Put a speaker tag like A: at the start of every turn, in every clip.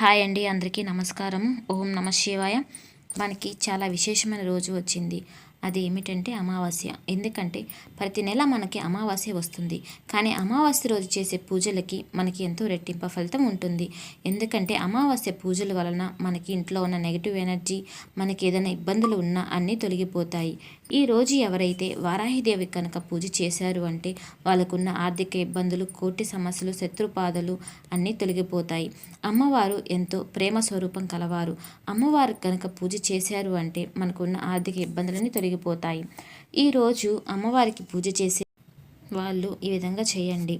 A: Hi అండి అందరికీ నమస్కారం. ఓం నమ శివాయ. మనకి చాలా విశేషమైన రోజు వచ్చింది. అది ఏమిటంటే అమావాస్య. ఎందుకంటే ప్రతి నెల మనకి అమావాస్య వస్తుంది. కానీ అమావాస్య రోజు చేసే పూజలకి మనకి ఎంతో రెట్టింప ఫలితం ఉంటుంది. ఎందుకంటే అమావాస్య పూజల వలన మనకి ఇంట్లో ఉన్న నెగిటివ్ ఎనర్జీ మనకి ఏదైనా ఇబ్బందులు ఉన్నా అన్నీ తొలగిపోతాయి. ఈ రోజు ఎవరైతే వారాహిదేవి కనుక పూజ చేశారు అంటే వాళ్ళకున్న ఆర్థిక ఇబ్బందులు కోటి సమస్యలు శత్రుపాదలు అన్నీ తొలగిపోతాయి. అమ్మవారు ఎంతో ప్రేమ స్వరూపం కలవారు. అమ్మవారు కనుక పూజ చేశారు అంటే మనకున్న ఆర్థిక ఇబ్బందులన్నీ తొలగిపోతాయి. ఈరోజు అమ్మవారికి పూజ చేసే వాళ్ళు ఈ విధంగా చేయండి.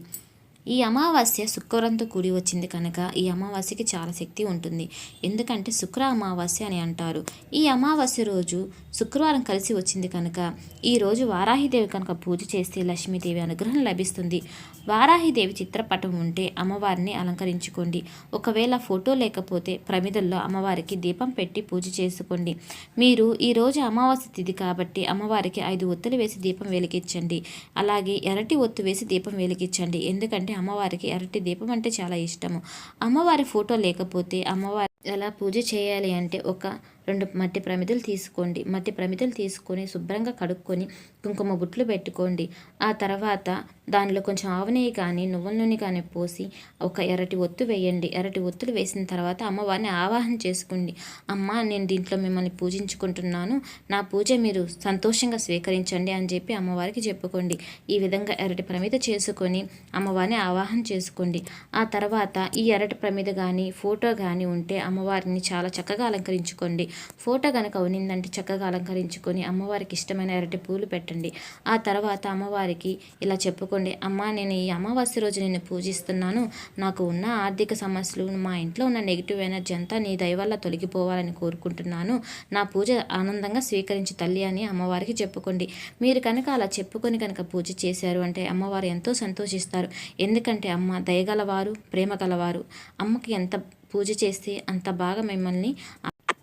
A: ఈ అమావాస్య శుక్రవారంతో కూడి వచ్చింది కనుక ఈ అమావాస్యకి చాలా శక్తి ఉంటుంది. ఎందుకంటే శుక్ర అమావాస్య అని అంటారు. ఈ అమావాస్య రోజు శుక్రవారం కలిసి వచ్చింది కనుక. ఈరోజు వారాహిదేవి కనుక పూజ చేస్తే లక్ష్మీదేవి అనుగ్రహం లభిస్తుంది. వారాహిదేవి చిత్రపటం ఉంటే అమ్మవారిని అలంకరించుకోండి. ఒకవేళ ఫోటో లేకపోతే ప్రమిదల్లో అమ్మవారికి దీపం పెట్టి పూజ చేసుకోండి. మీరు ఈరోజు అమావాస్య తిథి కాబట్టి అమ్మవారికి ఐదు ఒత్తులు వేసి దీపం వెలిగించండి. అలాగే ఎరటి ఒత్తు వేసి దీపం వెలిగించండి. ఎందుకంటే అమ్మవారికి ఎరటి దీపం అంటే చాలా ఇష్టము. అమ్మవారి ఫోటో లేకపోతే అమ్మవారి ఎలా పూజ చేయాలి అంటే ఒక రెండు మట్టి ప్రమిదలు తీసుకోండి. మట్టి ప్రమిదలు తీసుకొని శుభ్రంగా కడుక్కొని కుంకుమ బుట్లు పెట్టుకోండి. ఆ తర్వాత దానిలో కొంచెం ఆవు నెయ్యి కానీ నువ్వుల నూనె కానీ పోసి ఒక ఎరటి ఒత్తు వేయండి. ఎరటి ఒత్తులు వేసిన తర్వాత అమ్మవారిని ఆవాహన చేసుకోండి. అమ్మ నేను దీంట్లో మిమ్మల్ని పూజించుకుంటున్నాను. నా పూజ మీరు సంతోషంగా స్వీకరించండి అని చెప్పి అమ్మవారికి చెప్పుకోండి. ఈ విధంగా ఎరటి ప్రమిద చేసుకొని అమ్మవారిని ఆవాహన చేసుకోండి. ఆ తర్వాత ఈ ఎరటి ప్రమిద కానీ ఫోటో కానీ ఉంటే అమ్మవారిని చాలా చక్కగా అలంకరించుకోండి. ఫోటో కనుక ఉన్నిందంటే చక్కగా అలంకరించుకొని అమ్మవారికి ఇష్టమైన అరటి పూలు పెట్టండి. ఆ తర్వాత అమ్మవారికి ఇలా చెప్పుకోండి అమ్మ నేను ఈ అమావాస్య రోజు నేను పూజిస్తున్నాను. నాకు ఉన్న ఆర్థిక సమస్యలు మా ఇంట్లో ఉన్న నెగిటివ్ ఎనర్జీ అంతా నీ దయవల్ల తొలగిపోవాలని కోరుకుంటున్నాను. నా పూజ ఆనందంగా స్వీకరించి తల్లి అని అమ్మవారికి చెప్పుకోండి. మీరు కనుక అలా చెప్పుకొని కనుక పూజ చేశారు అంటే అమ్మవారు ఎంతో సంతోషిస్తారు. ఎందుకంటే అమ్మ దయగలవారు ప్రేమ గలవారు. అమ్మకి ఎంత పూజ చేస్తే అంత బాగా మిమ్మల్ని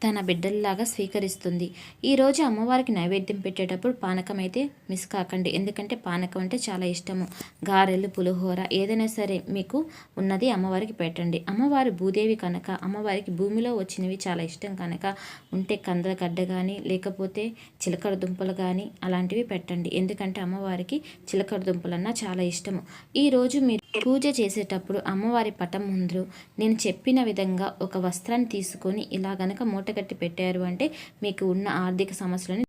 A: తన బిడ్డల్లాగా స్వీకరిస్తుంది. ఈరోజు అమ్మవారికి నైవేద్యం పెట్టేటప్పుడు పానకం అయితే మిస్ కాకండి. ఎందుకంటే పానకం అంటే చాలా ఇష్టము. గారెలు పులిహోర ఏదైనా సరే మీకు ఉన్నది అమ్మవారికి పెట్టండి. అమ్మవారి భూదేవి కనుక అమ్మవారికి భూమిలో వచ్చినవి చాలా ఇష్టం కనుక ఉంటే కందగడ్డ కానీ లేకపోతే చిలకడ దుంపలు కానీ అలాంటివి పెట్టండి. ఎందుకంటే అమ్మవారికి చిలకడ దుంపలన్నా చాలా ఇష్టము. ఈరోజు మీరు పూజ చేసేటప్పుడు అమ్మవారి పటం ముందు నేను చెప్పిన విధంగా ఒక వస్త్రాన్ని తీసుకొని ఇలా గనక మూటగట్టి పెట్టారు అంటే మీకు ఉన్న ఆర్థిక సమస్యలని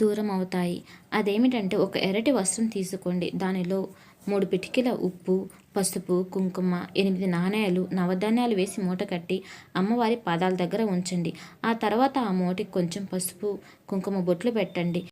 A: దూరం అవుతాయి. అదేమిటంటే ఒక ఎర్రటి వస్త్రం తీసుకోండి. దానిలో మూడు పిటికిల ఉప్పు పసుపు కుంకుమ ఎనిమిది నాణేలు నవధాన్యాలు వేసి మూట కట్టి అమ్మవారి పాదాల దగ్గర ఉంచండి. ఆ తర్వాత ఆ మూటకి కొంచెం పసుపు కుంకుమ బొట్లు పెట్టండి.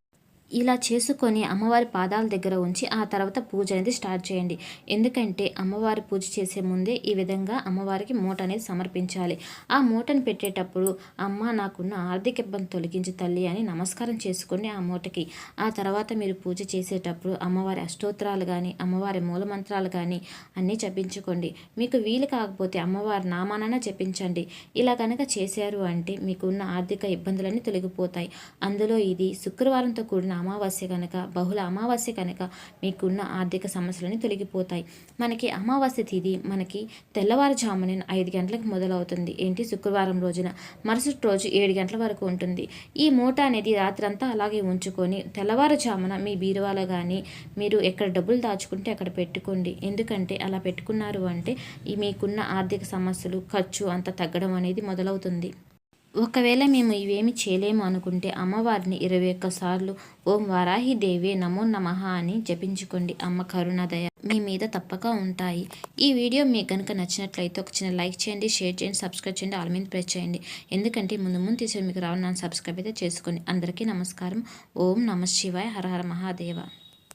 A: ఇలా చేసుకొని అమ్మవారి పాదాల దగ్గర ఉంచి ఆ తర్వాత పూజ అనేది స్టార్ట్ చేయండి. ఎందుకంటే అమ్మవారి పూజ చేసే ముందే ఈ విధంగా అమ్మవారికి మూట అనేది సమర్పించాలి. ఆ మూటను పెట్టేటప్పుడు అమ్మ నాకున్న ఆర్థిక ఇబ్బంది తొలగించి తల్లి అని నమస్కారం చేసుకోండి ఆ మూటకి. ఆ తర్వాత మీరు పూజ చేసేటప్పుడు అమ్మవారి అష్టోత్తరాలు కానీ అమ్మవారి మూలమంత్రాలు కానీ అన్నీ చెప్పించుకోండి మీకు వీలు కాకపోతే అమ్మవారి నామానైనా చెప్పించండి ఇలా కనుక చేశారు అంటే మీకున్న ఆర్థిక ఇబ్బందులన్నీ తొలగిపోతాయి. అందులో ఇది శుక్రవారంతో కూడిన అమావాస్య కనుక బహుళ అమావాస్య కనుక మీకున్న ఆర్థిక సమస్యలని తొలగిపోతాయి. మనకి అమావాస్య తిథి మనకి తెల్లవారుజామున ఐదు గంటలకు మొదలవుతుంది. ఏంటి? శుక్రవారం రోజున. మరుసటి రోజు ఏడు గంటల వరకు ఉంటుంది. ఈ మూట అనేది రాత్రంతా అలాగే ఉంచుకొని తెల్లవారుజామున మీ బీరువాలో కానీ మీరు ఎక్కడ డబ్బులు దాచుకుంటే అక్కడ పెట్టుకోండి. ఎందుకంటే అలా పెట్టుకున్నారు అంటే మీకున్న ఆర్థిక సమస్యలు ఖర్చు అంత తగ్గడం అనేది మొదలవుతుంది. ఒకవేళ మేము ఇవేమి చేయలేము అనుకుంటే అమ్మవారిని ఇరవై ఒక్కసార్లు ఓం వారాహి దేవే నమో నమః అని జపించుకోండి. అమ్మ కరుణాదయ మీ మీద తప్పక ఉంటాయి. ఈ వీడియో మీకు కనుక నచ్చినట్లయితే ఒక చిన్న లైక్ చేయండి షేర్ చేయండి సబ్స్క్రైబ్ చేయండి ఆల్ మీద ప్రెస్ చేయండి. ఎందుకంటే ముందు ముందు తీసుకుని మీకు రావాలి నన్ను సబ్స్క్రైబ్ అయితే చేసుకోండి. అందరికీ నమస్కారం. ఓం నమ శివాయ హర హర మహాదేవ.